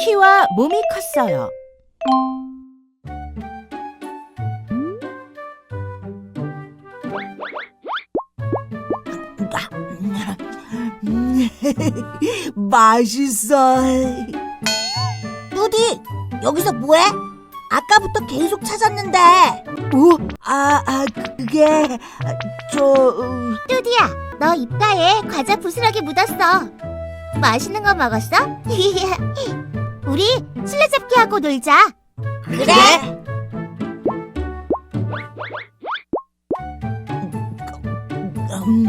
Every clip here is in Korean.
키와 몸이 컸어요. 맛있어. 뚜디, 여기서 뭐해? 아까부터 계속 찾았는데. 오, 아, 아, 그게 아, 저 어, 뚜디야, 너 입가에 과자 부스러기 묻었어. 맛있는 거 먹었어? 우리 술래잡기 하고 놀자. 그래? 음,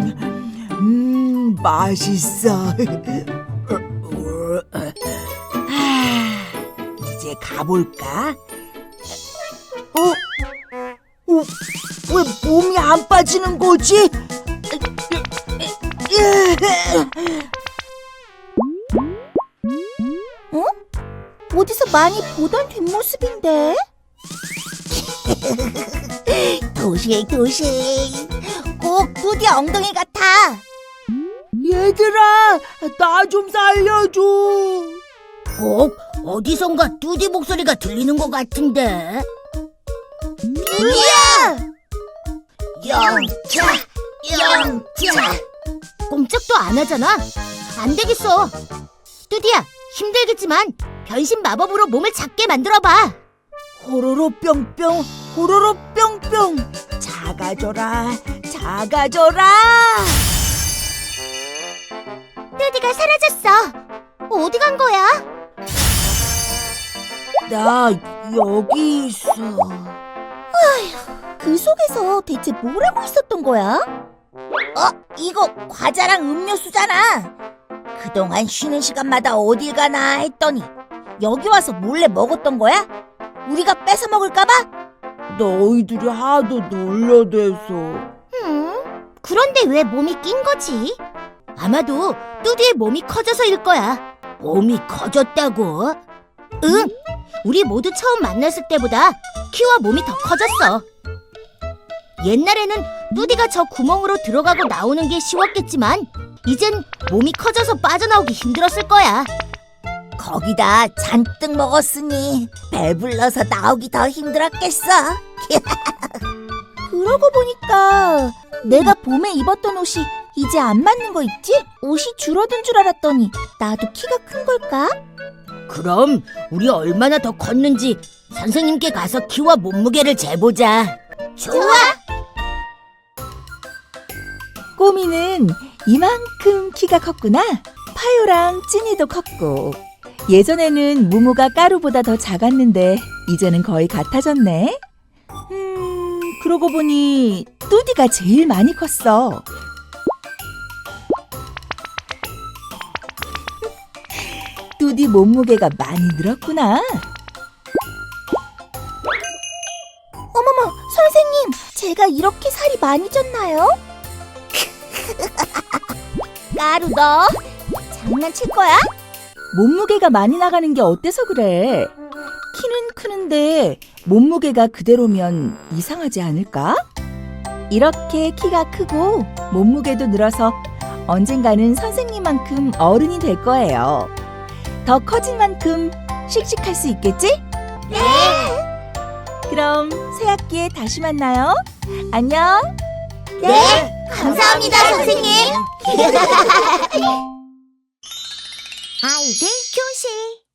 음, 맛있어. 아, 이제 가볼까? 어? 어? 왜 몸이 안 빠지는 거지? 어디서 많이 보던 뒷모습인데? 도시 도시 꼭 뚜디 엉덩이 같아. 얘들아, 나 좀 살려줘. 꼭 어디선가 뚜디 목소리가 들리는 것 같은데. 뚜디야! 영차, 영차. 꼼짝도 안 하잖아. 안 되겠어. 뚜디야, 힘들겠지만 변신 마법으로 몸을 작게 만들어봐. 호로로 뿅뿅, 호로로 뿅뿅. 작아져라, 작아져라. 뚜디가 사라졌어. 어디 간 거야? 나 여기 있어. 그 속에서 대체 뭘 하고 있었던 거야? 어, 이거 과자랑 음료수잖아. 그동안 쉬는 시간마다 어딜 가나 했더니 여기 와서 몰래 먹었던 거야? 우리가 뺏어 먹을까봐? 너희들이 하도 놀려대서. 음, 그런데 왜 몸이 낀 거지? 아마도 뚜디의 몸이 커져서일 거야. 몸이 커졌다고? 응, 우리 모두 처음 만났을 때보다 키와 몸이 더 커졌어. 옛날에는 뚜디가 저 구멍으로 들어가고 나오는 게 쉬웠겠지만 이젠 몸이 커져서 빠져나오기 힘들었을 거야. 거기다 잔뜩 먹었으니 배불러서 나오기 더 힘들었겠어. 그러고 보니까 내가 봄에 입었던 옷이 이제 안 맞는 거 있지? 옷이 줄어든 줄 알았더니 나도 키가 큰 걸까? 그럼 우리 얼마나 더 컸는지 선생님께 가서 키와 몸무게를 재보자. 좋아. 꼬미는 이만큼 키가 컸구나. 파요랑 찐이도 컸고. 예전에는 무무가 까루보다 더 작았는데 이제는 거의 같아졌네. 음, 그러고 보니 뚜디가 제일 많이 컸어. 뚜디 몸무게가 많이 늘었구나. 어머머, 선생님, 제가 이렇게 살이 많이 쪘나요? 까루 너 장난칠 거야? 몸무게가 많이 나가는 게 어때서 그래? 키는 크는데 몸무게가 그대로면 이상하지 않을까? 이렇게 키가 크고 몸무게도 늘어서 언젠가는 선생님만큼 어른이 될 거예요. 더 커진 만큼 씩씩할 수 있겠지? 네. 그럼 새 학기에 다시 만나요. 안녕. 네, 감사합니다, 선생님. 아이들 교실